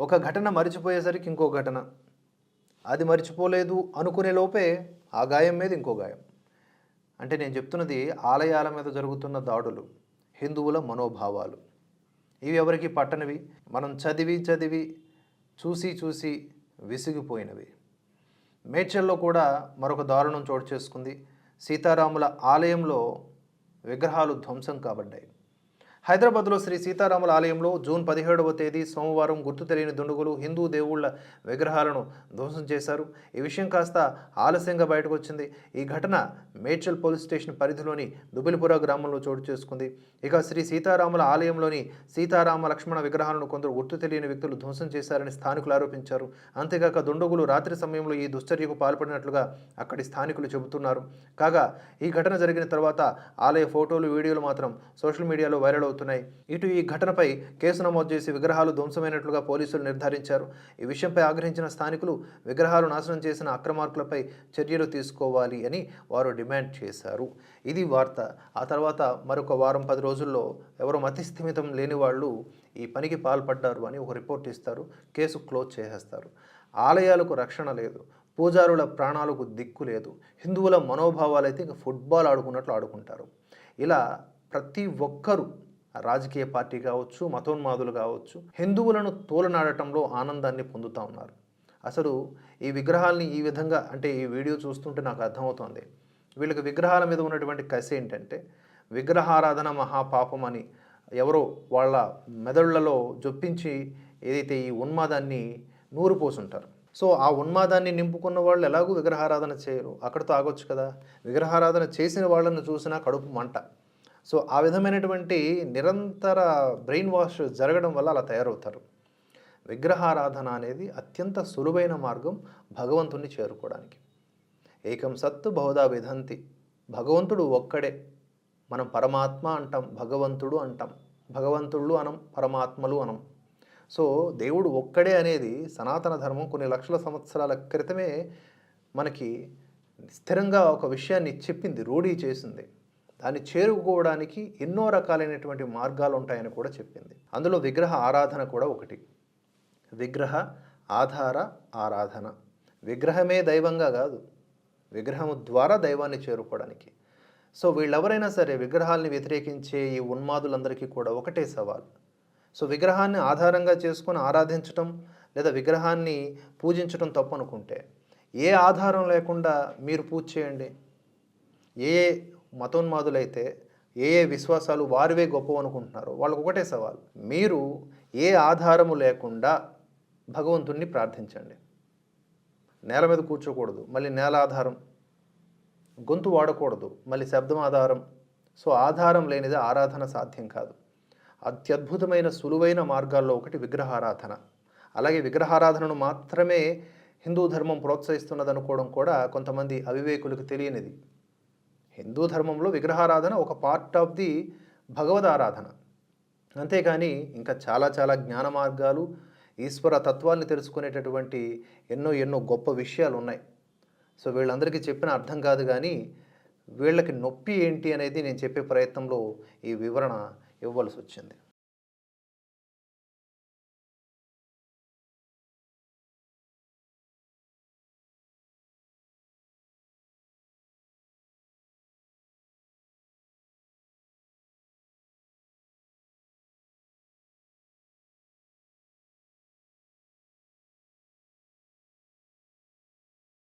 ఒక ఘటన మరిచిపోయేసరికి ఇంకో ఘటన. అది మర్చిపోలేదు అనుకునే లోపే ఆ గాయం మీద ఇంకో గాయం. అంటే నేను చెప్తున్నది ఆలయాల మీద జరుగుతున్న దాడులు హిందువుల మనోభావాలు. ఇవి ఎవరికి పట్టనివి? మనం చదివి చదివి చూసి చూసి విసిగిపోయినవి. మేడ్చల్లో కూడా మరొక దారుణం చోటు చేసుకుంది. సీతారాముల ఆలయంలో విగ్రహాలు ధ్వంసం కాబడ్డాయి. హైదరాబాద్లో శ్రీ సీతారాముల ఆలయంలో జూన్ పదిహేడవ తేదీ సోమవారం గుర్తు తెలియని దుండుగులు హిందూ దేవుళ్ళ విగ్రహాలను ధ్వంసం చేశారు. ఈ విషయం కాస్త ఆలస్యంగా బయటకు వచ్చింది. ఈ ఘటన మేడ్చల్ పోలీస్ స్టేషన్ పరిధిలోని దుబిలిపుర గ్రామంలో చోటు చేసుకుంది. ఇక శ్రీ సీతారాముల ఆలయంలోని సీతారామ లక్ష్మణ విగ్రహాలను కొందరు గుర్తు తెలియని వ్యక్తులు ధ్వంసం చేశారని స్థానికులు ఆరోపించారు. అంతేకాక దుండగులు రాత్రి సమయంలో ఈ దుశ్చర్యకు పాల్పడినట్లుగా అక్కడి స్థానికులు చెబుతున్నారు. కాగా ఈ ఘటన జరిగిన తర్వాత ఆలయ ఫోటోలు వీడియోలు మాత్రం సోషల్ మీడియాలో వైరల్ అవుతున్నాయి ఇటు ఈ ఘటనపై కేసు నమోదు చేసి విగ్రహాలు ధ్వంసమైనట్లుగా పోలీసులు నిర్ధారించారు. ఈ విషయంపై ఆగ్రహించిన స్థానికులు విగ్రహాలు నాశనం చేసిన అక్రమార్కులపై చర్యలు తీసుకోవాలి అని వారు డిమాండ్ చేశారు. ఇది వార్త. ఆ తర్వాత మరొక వారం పది రోజుల్లో ఎవరో మతిస్థిమితం లేని వాళ్ళు ఈ పనికి పాల్పడ్డారు అని ఒక రిపోర్ట్ ఇస్తారు. కేసు క్లోజ్ చేసేస్తారు. ఆలయాలకు రక్షణ లేదు. పూజారుల ప్రాణాలకు దిక్కు లేదు. హిందువుల మనోభావాలు అయితే ఇంకా ఫుట్బాల్ ఆడుకున్నట్లు ఆడుకుంటారు. ఇలా ప్రతి ఒక్కరూ రాజకీయ పార్టీ కావచ్చు మతోన్మాదులు కావచ్చు హిందువులను తోలనాడటంలో ఆనందాన్ని పొందుతూ ఉన్నారు. అసలు ఈ విగ్రహాల్ని ఈ విధంగా అంటే ఈ వీడియో చూస్తుంటే నాకు అర్థమవుతోంది. వీళ్ళకి విగ్రహాల మీద ఉన్నటువంటి కసి ఏంటంటే విగ్రహారాధన మహాపాపం అని ఎవరో వాళ్ళ మెదళ్ళలో జొప్పించి ఏదైతే ఈ ఉన్మాదాన్ని నూరుపోసుంటారు సో ఆ ఉన్మాదాన్ని నింపుకున్న వాళ్ళు ఎలాగూ విగ్రహారాధన చేయరు. అక్కడితో ఆగొచ్చు కదా. విగ్రహారాధన చేసిన వాళ్ళని చూసినా కడుపు మంట. సో ఆ విధమైనటువంటి నిరంతర బ్రెయిన్ వాష్ జరగడం వల్ల అలా తయారవుతారు. విగ్రహారాధన అనేది అత్యంత సులువైన మార్గం భగవంతుణ్ణి చేరుకోవడానికి. ఏకం సత్తు బహుదా విధంతి భగవంతుడు ఒక్కడే. మనం పరమాత్మ అంటాం భగవంతుడు అంటాం. భగవంతుళ్ళు అనం పరమాత్మలు అనం. సో దేవుడు ఒక్కడే అనేది సనాతన ధర్మం కొన్ని లక్షల సంవత్సరాల క్రితమే మనకి స్థిరంగా ఒక విషయాన్ని చెప్పింది రూఢీ చేసింది. దాన్ని చేరుకోవడానికి ఎన్నో రకాలైనటువంటి మార్గాలు ఉంటాయని కూడా చెప్పింది. అందులో విగ్రహ ఆరాధన కూడా ఒకటి. విగ్రహ ఆధార ఆరాధన. విగ్రహమే దైవంగా కాదు విగ్రహం ద్వారా దైవాన్ని చేరుకోవడానికి. సో వీళ్ళెవరైనా సరే విగ్రహాల్ని వ్యతిరేకించే ఈ ఉన్మాదులందరికీ కూడా ఒకటే సవాల్. సో విగ్రహాన్ని ఆధారంగా చేసుకొని ఆరాధించటం లేదా విగ్రహాన్ని పూజించటం తప్పనుకుంటే ఏ ఆధారం లేకుండా మీరు పూజ చేయండి? ఏ మతోన్మాదులైతే ఏ ఏ విశ్వాసాలు వారివే గొప్ప అనుకుంటున్నారో వాళ్ళకు ఒకటే సవాల్. మీరు ఏ ఆధారము లేకుండా భగవంతుణ్ణి ప్రార్థించండి. నేల మీద కూర్చోకూడదు మళ్ళీ నేల ఆధారం గొంతు వాడకూడదు మళ్ళీ శబ్దం ఆధారం. సో ఆధారం లేనిది ఆరాధన సాధ్యం కాదు. అత్యద్భుతమైన సులువైన మార్గాల్లో ఒకటి విగ్రహారాధన. అలాగే విగ్రహారాధనను మాత్రమే హిందూ ధర్మం ప్రోత్సహిస్తున్నది అనుకోవడం కూడా కొంతమంది అవివేకులకు తెలియనిది. హిందూ ధర్మంలో విగ్రహారాధన ఒక పార్ట్ ఆఫ్ ది భగవద్ ఆరాధన. అంతేకాని ఇంకా చాలా చాలా జ్ఞాన మార్గాలు ఈశ్వర తత్వాన్ని తెలుసుకునేటటువంటి ఎన్నో ఎన్నో గొప్ప విషయాలు ఉన్నాయి. సో వీళ్ళందరికీ చెప్పిన అర్థం కాదు కానీ వీళ్ళకి నొప్పి ఏంటి అనేది నేను చెప్పే ప్రయత్నంలో ఈ వివరణ ఇవ్వవలసి వచ్చింది.